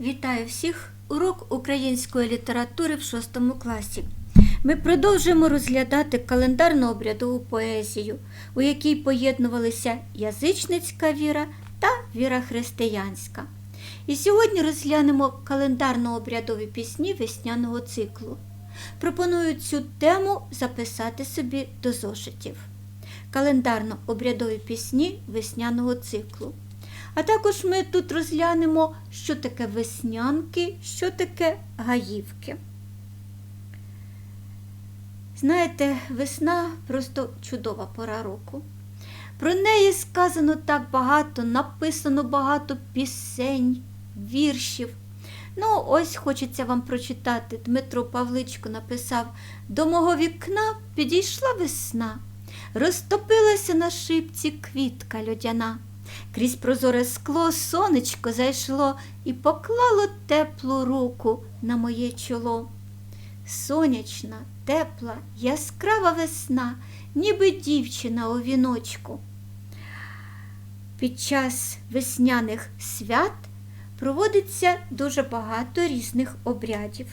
Вітаю всіх! Урок української літератури в 6 класі. Ми продовжуємо розглядати календарно-обрядову поезію, у якій поєднувалися язичницька віра та віра християнська. І сьогодні розглянемо календарно-обрядові пісні весняного циклу. Пропоную цю тему записати собі до зошитів. Календарно-обрядові пісні весняного циклу. А також ми тут розглянемо, що таке веснянки, що таке гаївки. Знаєте, весна просто чудова пора року. Про неї сказано так багато, написано багато пісень, віршів. Ну, ось хочеться вам прочитати. Дмитро Павличко написав: До мого вікна підійшла весна, розтопилася на шипці квітка льодяна. Крізь прозоре скло сонечко зайшло і поклало теплу руку на моє чоло. Сонячна, тепла, яскрава весна, ніби дівчина у віночку. Під час весняних свят проводиться дуже багато різних обрядів.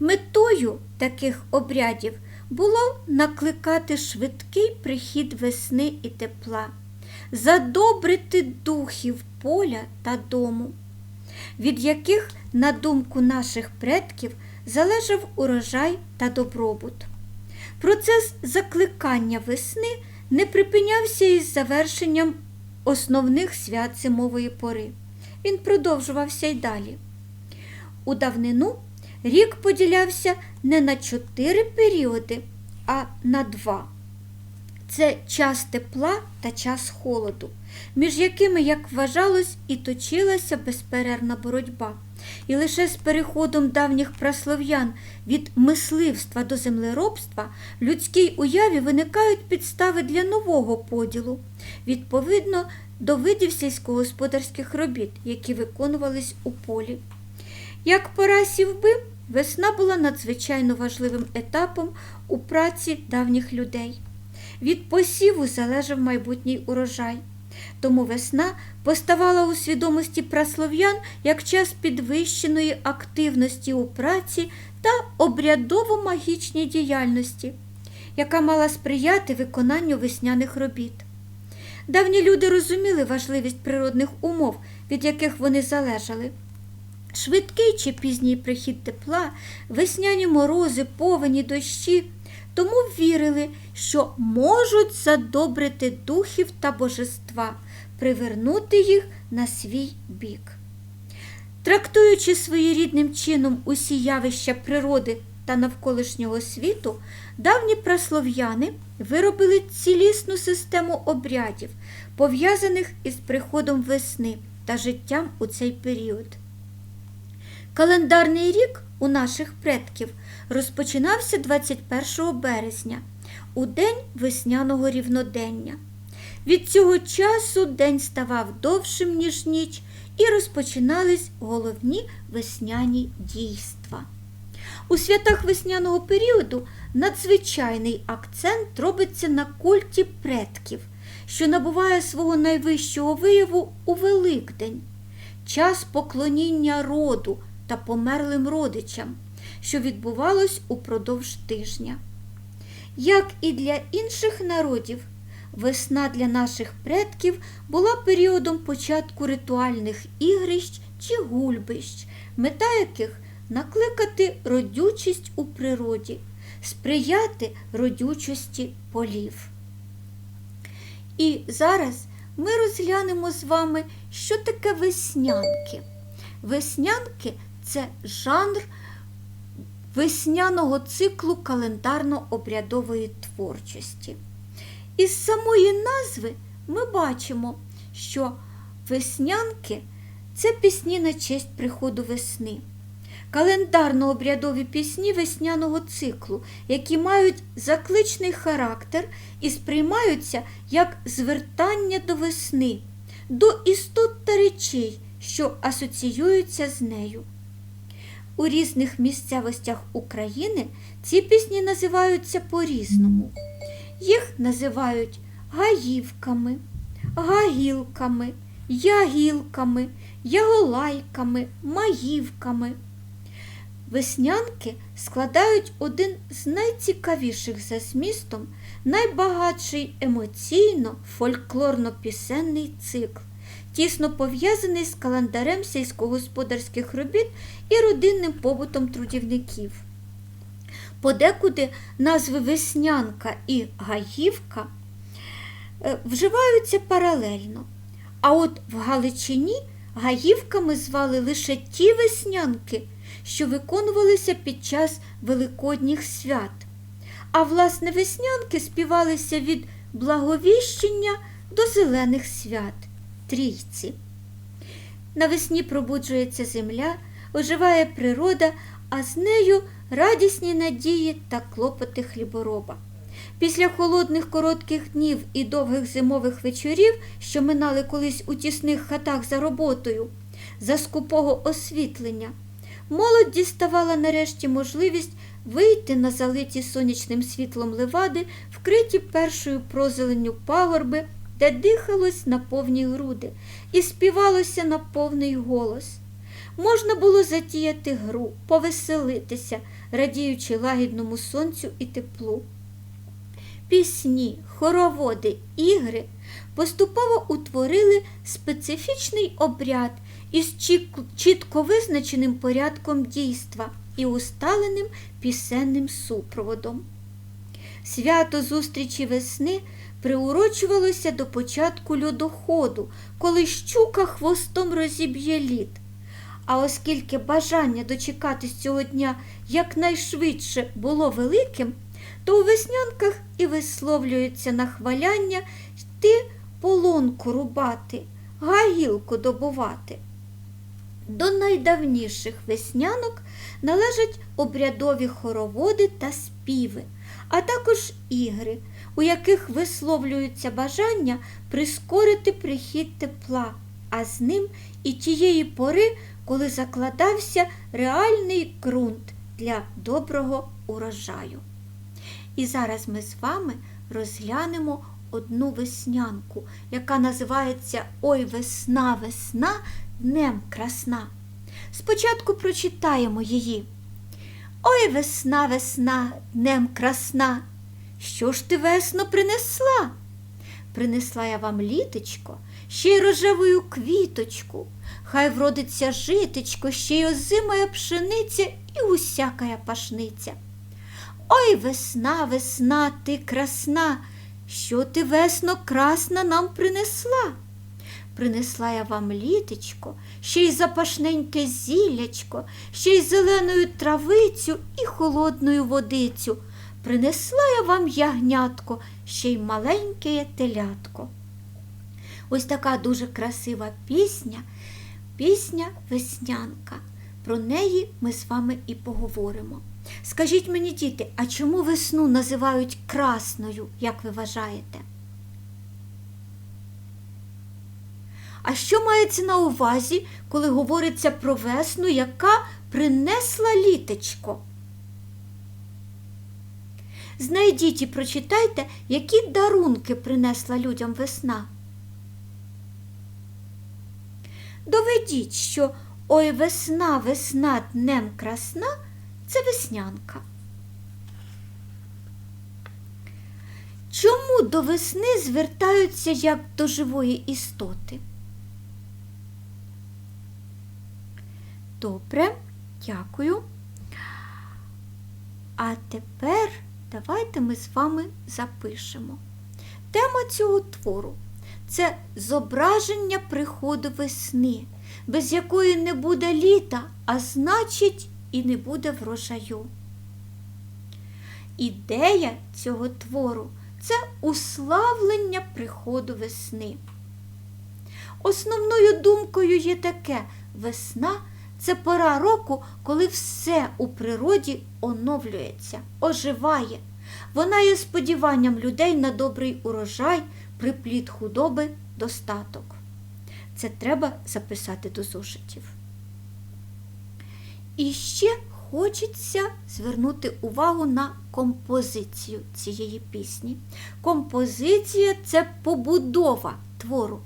Метою таких обрядів було накликати швидкий прихід весни і тепла задобрити духів поля та дому, від яких, на думку наших предків, залежав урожай та добробут. Процес закликання весни не припинявся із завершенням основних свят зимової пори. Він продовжувався й далі. У давнину рік поділявся не на чотири періоди, а на два це час тепла та час холоду, між якими, як вважалось, і точилася безперервна боротьба. І лише з переходом давніх праслов'ян від мисливства до землеробства в людській уяві виникають підстави для нового поділу, відповідно до видів сільськогосподарських робіт, які виконувались у полі. Як пора сівби, весна була надзвичайно важливим етапом у праці давніх людей. Від посіву залежав майбутній урожай. Тому весна поставала у свідомості праслов'ян як час підвищеної активності у праці та обрядово-магічній діяльності, яка мала сприяти виконанню весняних робіт. Давні люди розуміли важливість природних умов, від яких вони залежали. Швидкий чи пізній прихід тепла, весняні морози, повені, дощі тому вірили, що можуть задобрити духів та божества, привернути їх на свій бік. Трактуючи своєрідним чином усі явища природи та навколишнього світу, давні праслов'яни виробили цілісну систему обрядів, пов'язаних із приходом весни та життям у цей період. Календарний рік у наших предків розпочинався 21 березня, у день весняного рівнодення. Від цього часу день ставав довшим, ніж ніч, і розпочинались головні весняні дійства. У святах весняного періоду надзвичайний акцент робиться на культі предків, що набуває свого найвищого вияву у Великдень, час поклоніння роду та померлим родичам, що відбувалось упродовж тижня. Як і для інших народів, весна для наших предків була періодом початку ритуальних ігрищ чи гульбищ, мета яких накликати родючість у природі, сприяти родючості полів. І зараз ми розглянемо з вами, що таке веснянки. Веснянки це жанр весняного циклу календарно-обрядової творчості. Із самої назви ми бачимо, що веснянки це пісні на честь приходу весни. Календарно-обрядові пісні весняного циклу, які мають закличний характер і сприймаються як звертання до весни, до істот та речей, що асоціюються з нею. У різних місцевостях України ці пісні називаються по-різному. Їх називають гаївками, гагілками, ягілками, яголайками, маївками. Веснянки складають один з найцікавіших за змістом, найбагатший емоційно фольклорно-пісенний цикл, тісно пов'язаний з календарем сільськогосподарських робіт і родинним побутом трудівників. Подекуди назви Веснянка і Гаївка е, вживаються паралельно. А от в Галичині гаївками звали лише ті веснянки, що виконувалися під час великодніх свят. А власне веснянки співалися від благовіщення до зелених свят трійці. Навесні пробуджується земля, оживає природа, а з нею радісні надії та клопоти хлібороба. Після холодних коротких днів і довгих зимових вечорів, що минали колись у тісних хатах за роботою, за скупого освітлення, молодь діставала нарешті можливість вийти на залиті сонячним світлом левади, вкриті першою прозеленню пагорби, де дихалось на повні груди і співалося на повний голос. Можна було затіяти гру, повеселитися, радіючи лагідному сонцю і теплу. Пісні, хороводи, ігри поступово утворили специфічний обряд із чітко визначеним порядком дійства і усталеним пісенним супроводом. Свято зустрічі весни приурочувалося до початку льодоходу, коли щука хвостом розіб'є лід. А оскільки бажання дочекатись цього дня якнайшвидше було великим, то у веснянках і висловлюється нахваляння йти полонку рубати, гаїлку добувати. До найдавніших веснянок належать обрядові хороводи та співи, а також ігри, у яких висловлюється бажання прискорити прихід тепла, а з ним і тієї пори, коли закладався реальний ґрунт для доброго урожаю. І зараз ми з вами розглянемо одну веснянку, яка називається Ой весна, весна, днем красна. Спочатку прочитаємо її. Ой весна, весна, днем красна. Що ж ти весно принесла? Принесла я вам літочко, ще й рожевою квіточку. Хай вродиться житечко, ще й озимая пшениця і усякая пашниця. Ой, весна, весна, ти красна, що ти весно красна нам принесла? Принесла я вам літечко, ще й запашненьке зіллячко, ще й зеленою травицю і холодною водицю. Принесла я вам ягнятко, ще й маленьке телятко. Ось така дуже красива пісня, пісня веснянка. Про неї ми з вами і поговоримо. Скажіть мені, діти, а чому весну називають красною, як ви вважаєте? А що мається на увазі, коли говориться про весну, яка принесла літечко? Знайдіть і прочитайте, які дарунки принесла людям весна. Доведіть, що ой весна, весна днем красна це веснянка. Чому до весни звертаються як до живої істоти? Добре, дякую. А тепер давайте ми з вами запишемо. Тема цього твору це зображення приходу весни, без якої не буде літа, а значить і не буде врожаю. Ідея цього твору це уславлення приходу весни. Основною думкою є таке весна це пора року, коли все у природі оновлюється, оживає. Вона є сподіванням людей на добрий урожай, приплід худоби, достаток. Це треба записати до зошитів. І ще хочеться звернути увагу на композицію цієї пісні. Композиція це побудова твору.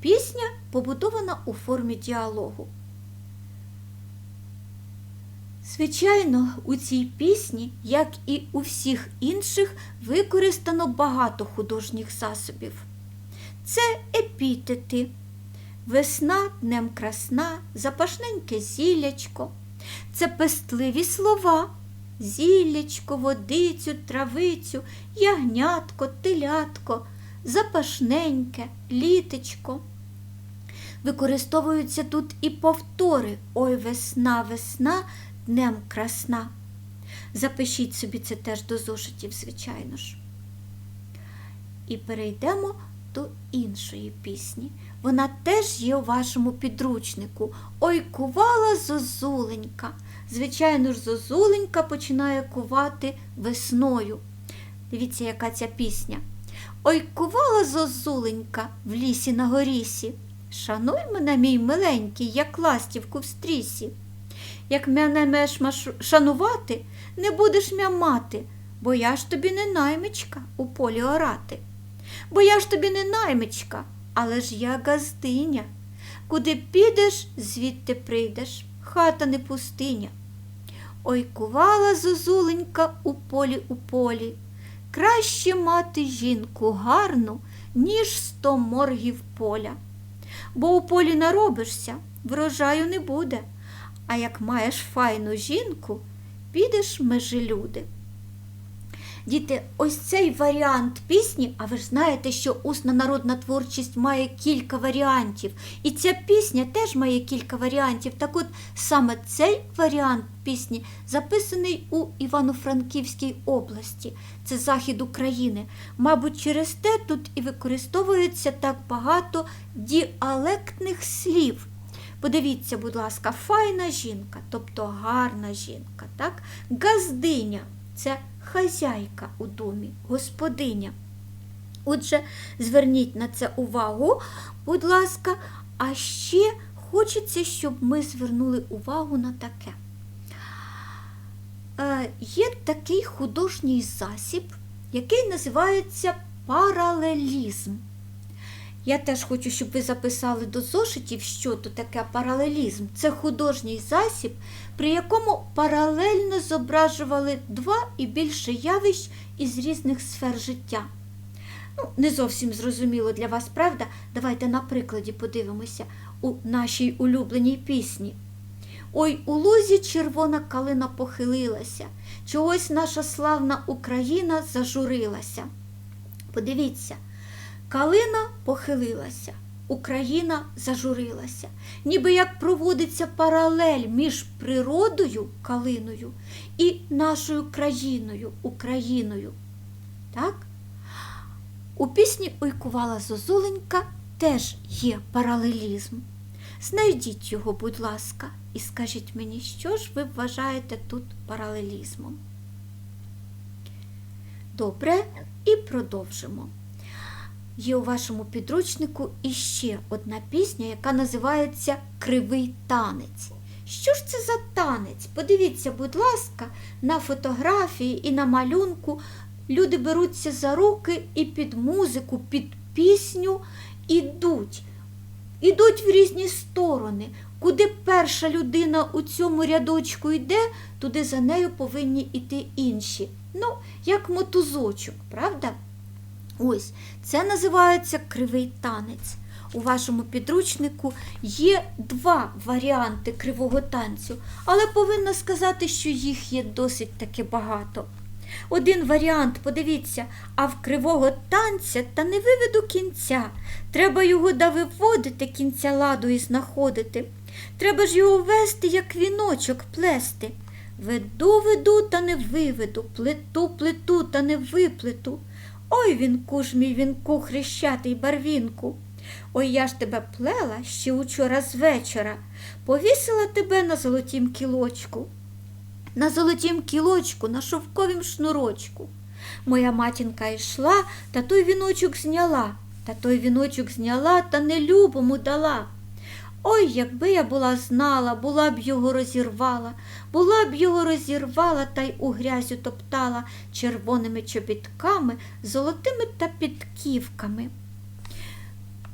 Пісня побудована у формі діалогу. Звичайно, у цій пісні, як і у всіх інших, використано багато художніх засобів. Це епітети, весна днем красна, запашненьке зіллячко. Це пестливі слова, зіллячко, водицю, травицю, ягнятко, телятко, запашненьке, літечко. Використовуються тут і повтори Ой весна, весна, днем красна. Запишіть собі це теж до зошитів, звичайно ж. І перейдемо до іншої пісні. Вона теж є у вашому підручнику. Ой, кувала зозуленька. Звичайно ж, зозуленька починає кувати весною. Дивіться, яка ця пісня. Ой, кувала зозуленька в лісі на горісі. Шануй мене, мій миленький, як ластівку в стрісі. Як мене меш шанувати, не будеш мя мати, бо я ж тобі не наймичка у полі орати. Бо я ж тобі не наймичка, але ж я газдиня. Куди підеш, звідти прийдеш, хата не пустиня. Ой, кувала зозуленька у полі у полі. Краще мати жінку гарну, ніж сто моргів поля. Бо у полі наробишся, врожаю не буде, а як маєш файну жінку, підеш межі люди. Діти, ось цей варіант пісні, а ви ж знаєте, що усна народна творчість має кілька варіантів. І ця пісня теж має кілька варіантів. Так от саме цей варіант пісні записаний у Івано-Франківській області. Це захід України. Мабуть, через те тут і використовується так багато діалектних слів. Подивіться, будь ласка, файна жінка, тобто гарна жінка, так? газдиня це хазяйка у домі, господиня. Отже, зверніть на це увагу, будь ласка, а ще хочеться, щоб ми звернули увагу на таке. Е, є такий художній засіб, який називається паралелізм. Я теж хочу, щоб ви записали до зошитів, що то таке паралелізм. Це художній засіб, при якому паралельно зображували два і більше явищ із різних сфер життя. Ну, не зовсім зрозуміло для вас, правда? Давайте на прикладі подивимося у нашій улюбленій пісні. Ой, у лузі червона калина похилилася, чогось наша славна Україна зажурилася. Подивіться, калина похилилася, Україна зажурилася, ніби як проводиться паралель між природою калиною і нашою країною, Україною. Так? У пісні Ойкувала Зозуленька теж є паралелізм. Знайдіть його, будь ласка, і скажіть мені, що ж ви вважаєте тут паралелізмом. Добре, і продовжимо. Є у вашому підручнику іще одна пісня, яка називається Кривий танець. Що ж це за танець? Подивіться, будь ласка, на фотографії і на малюнку люди беруться за руки і під музику, під пісню ідуть. Ідуть в різні сторони. Куди перша людина у цьому рядочку йде, туди за нею повинні йти інші. Ну, як мотузочок, правда? Ось, це називається кривий танець. У вашому підручнику є два варіанти кривого танцю, але повинна сказати, що їх є досить таки багато. Один варіант, подивіться, а в кривого танця та не виведу кінця. Треба його да виводити, кінця ладу і знаходити. Треба ж його вести, як віночок плести. Веду, веду, та не виведу, плету, плету, та не виплету. Ой, вінку ж мій вінку, хрещатий барвінку. Ой, я ж тебе плела ще учора з вечора, повісила тебе на золотім кілочку. На золотім кілочку, на шовковім шнурочку. Моя матінка йшла, та той віночок зняла, та той віночок зняла та нелюбому дала. Ой, якби я була знала, була б його розірвала, була б його розірвала та й у грязю топтала червоними чобітками, золотими та підківками.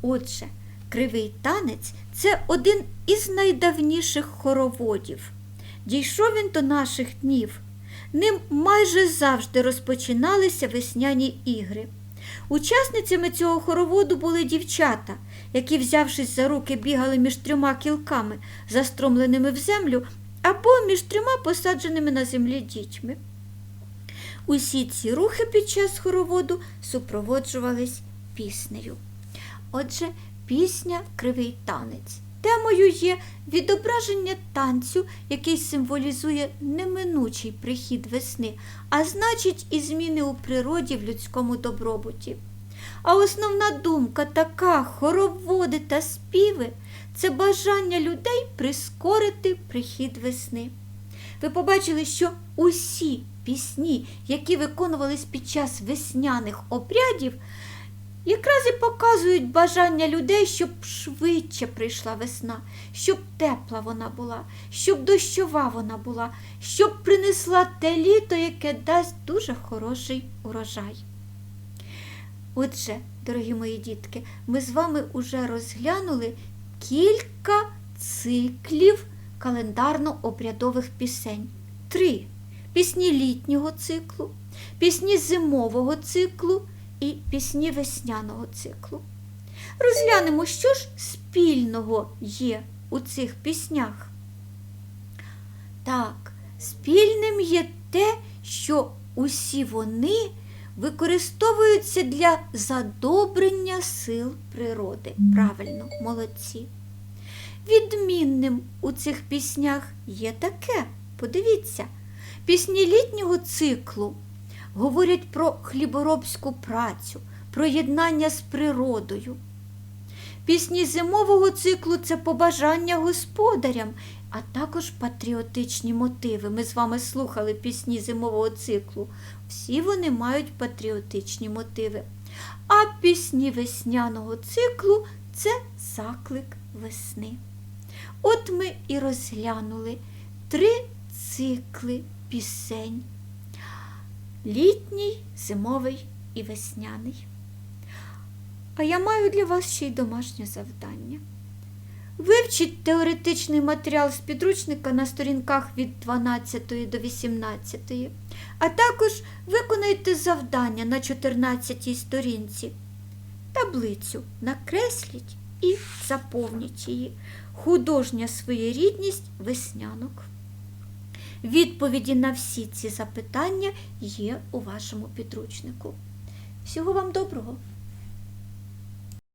Отже, Кривий танець це один із найдавніших хороводів. Дійшов він до наших днів. Ним майже завжди розпочиналися весняні ігри. Учасницями цього хороводу були дівчата, які, взявшись за руки, бігали між трьома кілками, застромленими в землю, або між трьома посадженими на землі дітьми. Усі ці рухи під час хороводу супроводжувались піснею. Отже, пісня Кривий танець. Темою є відображення танцю, який символізує неминучий прихід весни, а значить і зміни у природі в людському добробуті. А основна думка така хороводи та співи це бажання людей прискорити прихід весни. Ви побачили, що усі пісні, які виконувались під час весняних обрядів, якраз і показують бажання людей, щоб швидше прийшла весна, щоб тепла вона була, щоб дощова вона була, щоб принесла те літо, яке дасть дуже хороший урожай. Отже, дорогі мої дітки, ми з вами уже розглянули кілька циклів календарно-обрядових пісень. Три пісні літнього циклу, пісні зимового циклу і пісні весняного циклу. Розглянемо, що ж спільного є у цих піснях. Так, спільним є те, що усі вони використовуються для задобрення сил природи. Правильно, молодці. Відмінним у цих піснях є таке. Подивіться, пісні літнього циклу говорять про хліборобську працю, про єднання з природою. Пісні зимового циклу це побажання господарям, а також патріотичні мотиви. Ми з вами слухали пісні зимового циклу. Всі вони мають патріотичні мотиви. А пісні весняного циклу це заклик весни. От ми і розглянули три цикли пісень літній, зимовий і весняний. А я маю для вас ще й домашнє завдання. Вивчіть теоретичний матеріал з підручника на сторінках від 12 до 18, а також виконайте завдання на 14 сторінці. Таблицю накресліть і заповніть її. Художня своєрідність веснянок. Відповіді на всі ці запитання є у вашому підручнику. Всього вам доброго!